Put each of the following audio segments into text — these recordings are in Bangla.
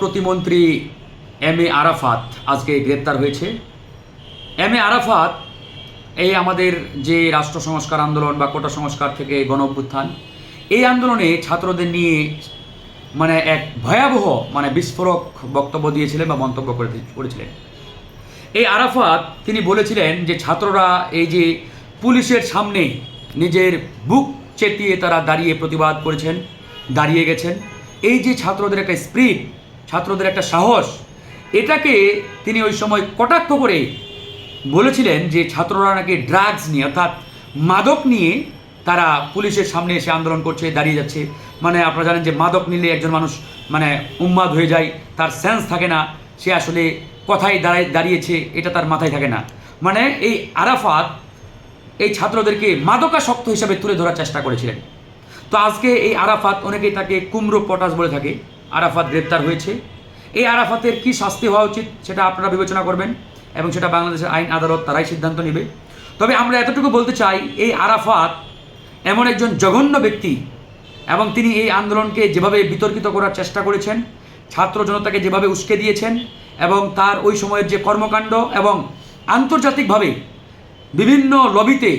প্রতিমন্ত্রী এম এ আরাফাত আজকে গ্রেপ্তার হয়েছে। এম এ আরাফাত, এই আমাদের যে রাষ্ট্র সংস্কার আন্দোলন বা কোটা সংস্কার থেকে গণ অভ্যুত্থান এই আন্দোলনে ছাত্রদের নিয়ে মানে এক ভয়াবহ মানে বিস্ফোরক বক্তব্য দিয়েছিলেন বা মন্তব্য করে করেছিলেন। এই আরাফাত, তিনি বলেছিলেন যে ছাত্ররা এই যে পুলিশের সামনে নিজের বুক চেতিয়ে তারা দাঁড়িয়ে প্রতিবাদ করেছেন, দাঁড়িয়ে গেছেন, এই যে ছাত্রদের একটা স্প্রিট ছাত্রদের একটা সাহস। এটাকে তিনি ওই সময় কটাক্ষ করে বলেছিলেন যে ছাত্ররা নাকি ড্রাগস নিয়ে, অর্থাৎ মাদক নিয়ে তারা পুলিশের সামনে এসে আন্দোলন করছে, দাঁড়িয়ে যাচ্ছে। মানে আপনারা জানেন যে মাদক নিলে একজন মানুষ মানে উন্মাদ হয়ে যায়, তার সেন্স থাকে না, সে আসলে কথায় দাঁড়ায়, দাঁড়িয়েছে, এটা তার মাথায় থাকে না। মানে এই আরাফাত এই ছাত্রদেরকে মাদকাসক্ত হিসাবে তুলে ধরার চেষ্টা করেছিলেন। তো আজকে এই আরাফাত অনেকেই তাকে কুমড়ো পটাশ বলে থাকে। আরাফাত গ্রেপ্তার হয়েছে। এই আরাফাতের কি শাস্তি হওয়া উচিত সেটা আপনারা বিবেচনা করবেন এবং সেটা বাংলাদেশের আইন আদালত তারাই সিদ্ধান্ত নেবে। তবে আমরা এতটুকু বলতে চাই, এই আরাফাত এমন একজন জঘন্য ব্যক্তি এবং তিনি এই আন্দোলনকে যেভাবে বিতর্কিত করার চেষ্টা করেছেন, ছাত্র জনতাকে যেভাবে উস্কে দিয়েছেন এবং তার ওই সময়ের যে কর্মকাণ্ড এবং আন্তর্জাতিকভাবে বিভিন্ন লবিতে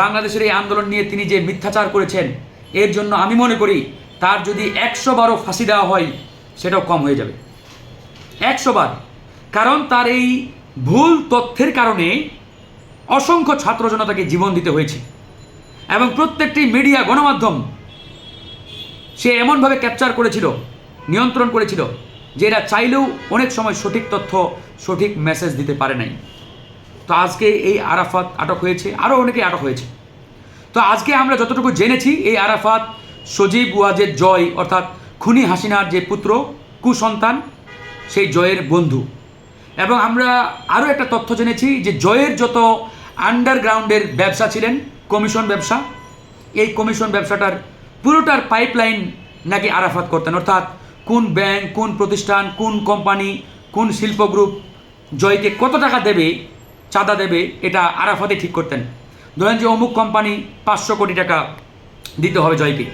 বাংলাদেশের এই আন্দোলন নিয়ে তিনি যে মিথ্যাচার করেছেন, এর জন্য আমি মনে করি তার যদি একশো বারও ফাঁসি দেওয়া হয়, সেটাও কম হয়ে যাবে। একশো বার। কারণ তার এই ভুল তথ্যের কারণে অসংখ্য ছাত্র জনতাকে জীবন দিতে হয়েছে। এবং প্রত্যেকটি মিডিয়া গণমাধ্যম সে এমনভাবে ক্যাপচার করেছিল, নিয়ন্ত্রণ করেছিল, যে এরা চাইলেও অনেক সময় সঠিক তথ্য, সঠিক মেসেজ দিতে পারে নাই। তো আজকে এই আরাফাত আটক হয়েছে, আরও অনেকে আটক হয়েছে। তো আজকে আমরা যতটুকু জেনেছি, এই আরাফাত সজীব ওয়াজের জয়, অর্থাৎ খুনি হাসিনার যে পুত্র, কুসন্তান, সেই জয়ের বন্ধু। এবং আমরা আরও একটা তথ্য জেনেছি যে জয়ের যত আন্ডারগ্রাউন্ডের ব্যবসা ছিলেন, কমিশন ব্যবসা, এই কমিশন ব্যবসাটার পুরোটার পাইপলাইন নাকি আরাফাত করতেন। অর্থাৎ কোন ব্যাংক, কোন প্রতিষ্ঠান, কোন কোম্পানি, কোন শিল্প গ্রুপ জয়কে কত টাকা দেবে, চাঁদা দেবে, এটা আরাফাতে ঠিক করতেন। ধরেন যে অমুক কোম্পানি পাঁচশো কোটি টাকা দিতে হবে জয়কে।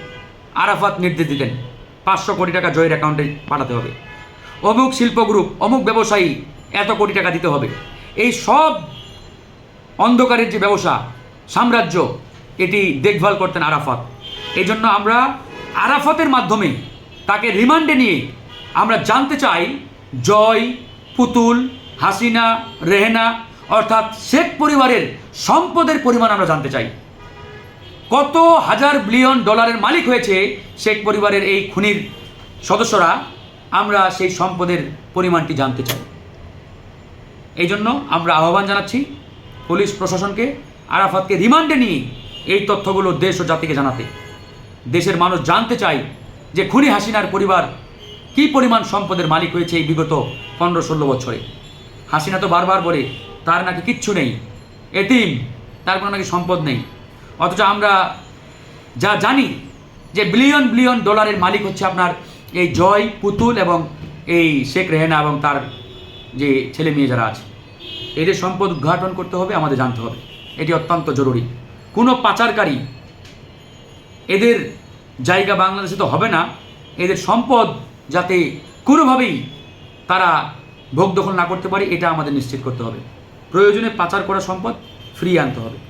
আরাফাত নির্দেশ দিতেন পাঁচশো কোটি টাকা জয়ের অ্যাকাউন্টে পাঠাতে হবে। অমুক শিল্প গ্রুপ অমুক ব্যবসায়ী, এত কোটি টাকা দিতে হবে। এই সব অন্ধকারের যে ব্যবসা, সাম্রাজ্য, এটি দেখভাল করতেন আরাফাত। এই জন্য আমরা আরাফাতের মাধ্যমে তাকে রিমান্ডে নিয়ে আমরা জানতে চাই, জয়, পুতুল, হাসিনা, রেহেনা, অর্থাৎ শেখ পরিবারের সম্পদের পরিমাণ আমরা জানতে চাই। কত হাজার বিলিয়ন ডলারের মালিক হয়েছে শেখ পরিবারের এই খুনির সদস্যরা, আমরা সেই সম্পদের পরিমাণটি জানতে চাই। এই জন্য আমরা আহ্বান জানাচ্ছি পুলিশ প্রশাসনকে আরাফাতকে রিমান্ডে নিয়ে এই তথ্যগুলো দেশ ও জাতিকে জানাতে। দেশের মানুষ জানতে চায় যে খুনি হাসিনার পরিবার কী পরিমাণ সম্পদের মালিক হয়েছে এই বিগত পনেরো ষোলো বছরে। হাসিনা তো বারবার বলে, তার নাকি কিচ্ছু নেই, এতিম, তার কোনো নাকি সম্পদ নেই। অথচ আমরা যা জানি যে বিলিয়ন বিলিয়ন ডলারের মালিক হচ্ছে আপনার এই জয় পুতুল এবং এই শেখ রেহেনা এবং তার যে ছেলে মেয়ে যারা আছে। এদের সম্পদ উদ্ঘাটন করতে হবে, আমাদের জানতে হবে। এটি অত্যন্ত জরুরি। কোনো পাচারকারী এদের জায়গা বাংলাদেশে তো হবে না। এদের সম্পদ যাতে কোনোভাবেই তারা ভোগ দখল না করতে পারে, এটা আমাদের নিশ্চিত করতে হবে। প্রয়োজনে পাচার করা সম্পদ ফ্রি আনতে হবে।